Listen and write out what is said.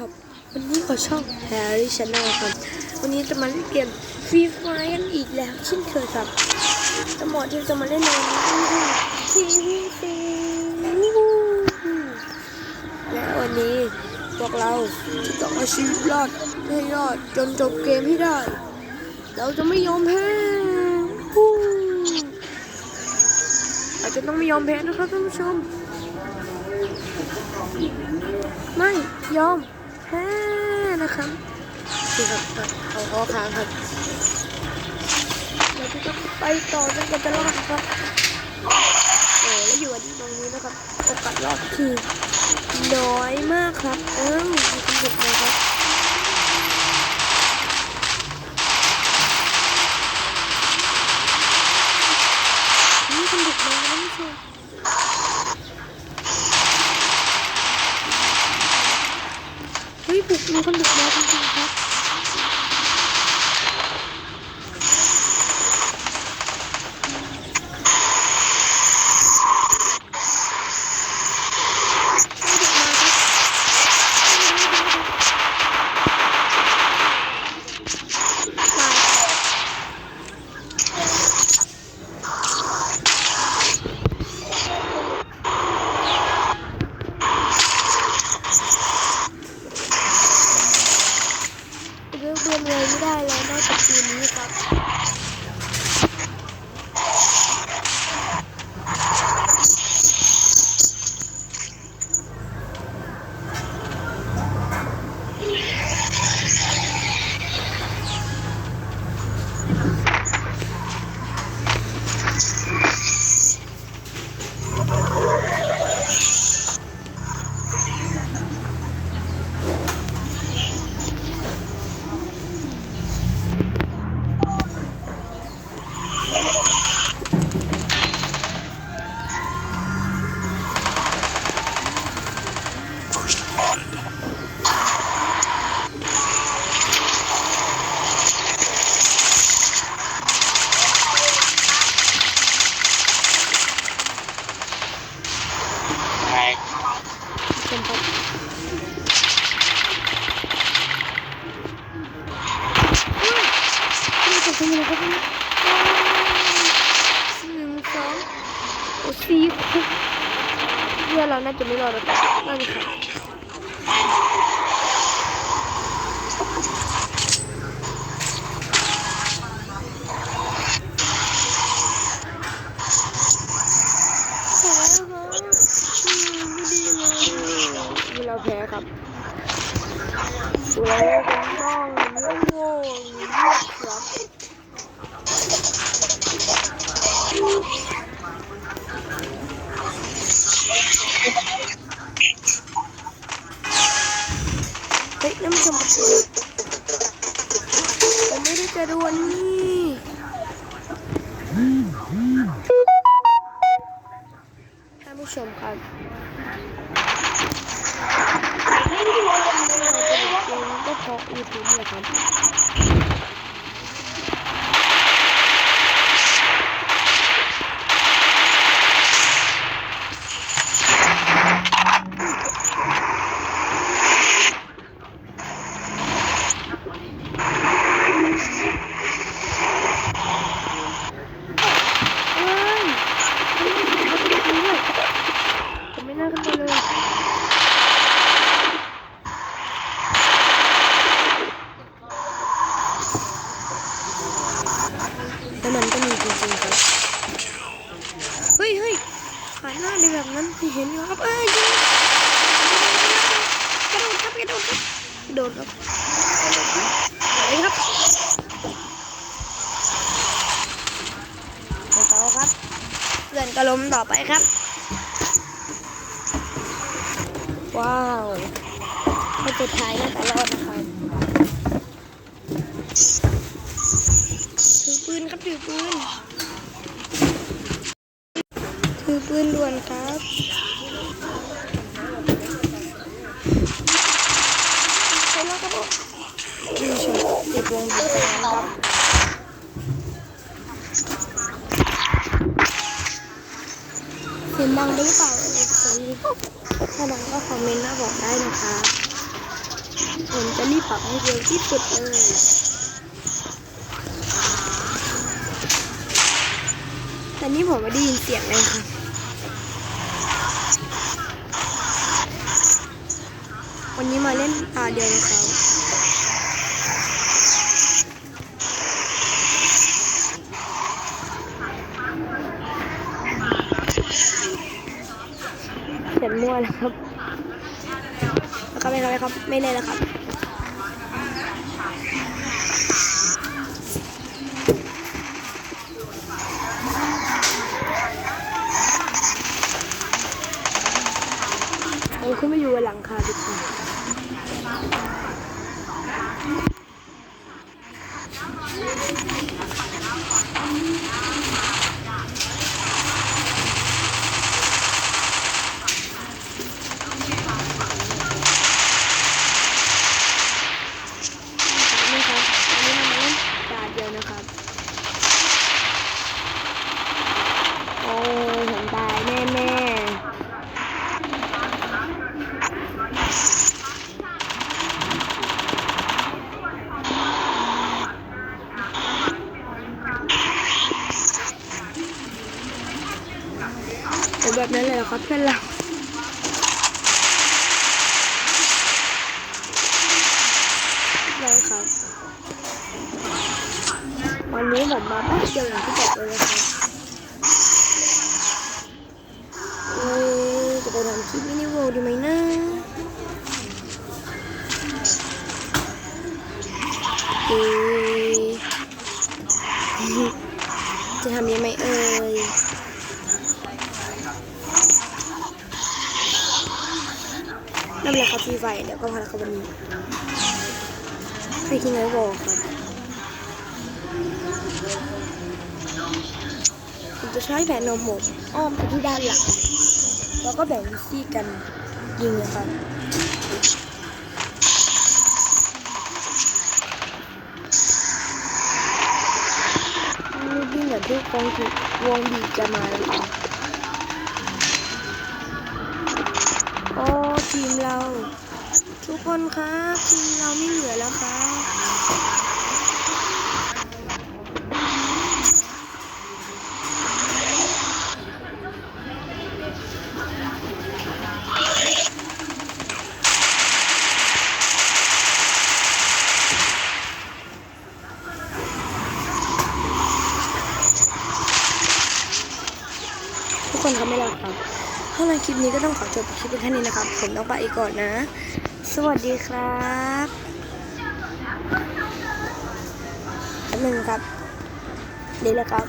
ครับ วันนี้ขอช่อง Harry Channel ครับ วันนี้จะมาเล่นเกมฟรีไฟกันอีกแล้วเช่นเคยครับแต่หมอที่จะมาเล่นในวันนี้คือทีวีซีและวันนี้พวกเราจะต้องเอาชีวิตรอดให้รอดจนจบเกมให้ได้ เราจะไม่ยอมแพ้ฮู้เราจะต้องไม่ยอมแพ้นะครับท่านผู้ชมไม่ยอม แพ้นะคะสี่ครับเอาข้อค้างครับเราจะต้องไปต่อจนกว่าจะรอดครับโอ้แล้วอยู่อันตรงนี้นะครับโอกาสรอดคือน้อยมากครับเออมีคนบุกมาครับ เฮ้ย เพื่อนเราน่า จะดวนนี่ท่านผู้ชมครับเราจะเกมก็เพราะยูทูบแหละครับ เฮ้ยผมไม่น่าขึ้นมาเลย แล้วมันก็มีจริงๆครับเฮ้ยเฮ้ยหายหน้าเลยแบบนั้นเห็นอยู่ครับเอ้ยกระโดดครับกระโดดครับกระโดดครับไปครับไปต่อครับเพื่อนกระล้มต่อไปครับ ว้าวไม่สุดท้ายน่าจะรอดนะครับถือ ปืนครับถือปืนด่วนครับไปแล้วครับผมดูชมติดวงบีบนะครับเสียงดังหรือเปล่าเอ่ยถ้าดังก็คอมเมนต์มาบอกได้นะคะผมจะรีบปรับให้เร็วที่สุดเลย แต่นี่ผมไม่ได้ยินเสียงเลยครับวันนี้มาเล่นตาเดียวกับเขาเขียนมั่วแล้วครับ แล้วก็ไม่ครับไม่ครับ ไม่เล่นแล้วครับ ขึ้นไปอยู่บนหลังคาดีกว่านี่ครับอันนี้เรามาเล่นตาเดียวนะครับ โอ้ยผมตายแน่ๆ โอ้ แบบนั้นเลยเหรอครับเพื่อนเราได้ครับวันนี้ผ นั่นแหละครับฟรีไฟเดี๋ยวก็พาเขาวันนี้ใครทิ้งไว้บอกครับผมจะใช้แผนนมผมอ้อมไปที่ด้านหลังแล้วก็แบ่งซี่กันยิงนะครับนี่เหมือนที่วงวงบีจะมาเลย ทีมเรา ทุกคนครับ ทีมเราไม่เหลือแล้วครับทุกคนครับไม่รอดครับถ้าในคลิปนี้ก็ต้องขอจบคลิปเป็นแค่นี้นะครับ ผมต้องไปก่อนนะ สวัสดีครับหนึ่งครับ นี่แหละครับ